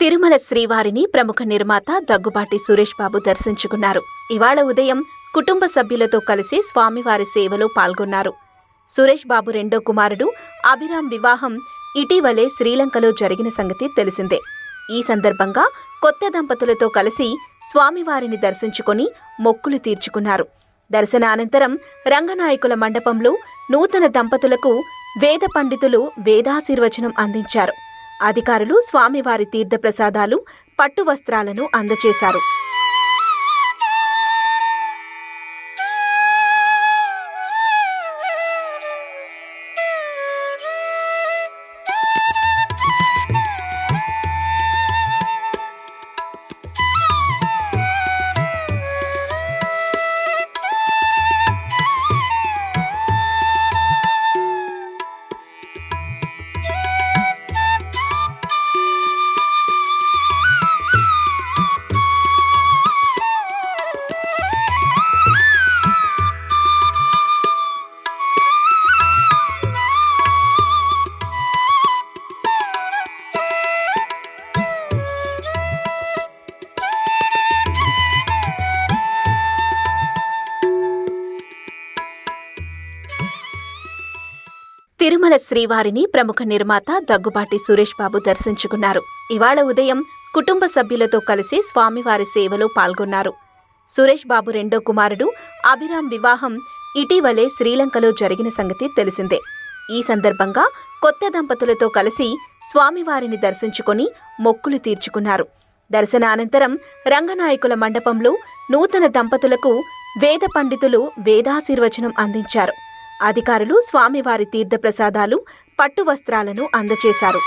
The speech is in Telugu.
తిరుమల శ్రీవారిని ప్రముఖ నిర్మాత దగ్గుబాటి సురేష్ బాబు దర్శించుకున్నారు. ఇవాళ ఉదయం కుటుంబ సభ్యులతో కలిసి స్వామివారి సేవలో పాల్గొన్నారు. సురేష్ బాబు రెండో కుమారుడు అభిరామ్ వివాహం ఇటీవలే శ్రీలంకలో జరిగిన సంగతి తెలిసిందే. ఈ సందర్భంగా కొత్త దంపతులతో కలిసి స్వామివారిని దర్శించుకొని మొక్కులు తీర్చుకున్నారు. దర్శనానంతరం రంగనాయకుల మండపంలో నూతన దంపతులకు వేద పండితులు వేదాశీర్వచనం అందించారు. అధికారులు స్వామివారి తీర్థప్రసాదాలు పట్టు వస్త్రాలను అందజేశారు తిరుమల శ్రీవారిని ప్రముఖ నిర్మాత దగ్గుబాటి సురేష్ బాబు దర్శించుకున్నారు. ఇవాళ ఉదయం కుటుంబ సభ్యులతో కలిసి స్వామివారి సేవలో పాల్గొన్నారు. సురేష్ బాబు రెండో కుమారుడు అభిరామ్ వివాహం ఇటీవలే శ్రీలంకలో జరిగిన సంగతి తెలిసిందే. ఈ సందర్భంగా కొత్త దంపతులతో కలిసి స్వామివారిని దర్శించుకొని మొక్కులు తీర్చుకున్నారు. దర్శనానంతరం రంగనాయకుల మండపంలో నూతన దంపతులకు వేద పండితులు వేదాశీర్వచనం అందించారు. అధికారులు స్వామివారి తీర్థప్రసాదాలు పట్టు వస్త్రాలను అందజేశారు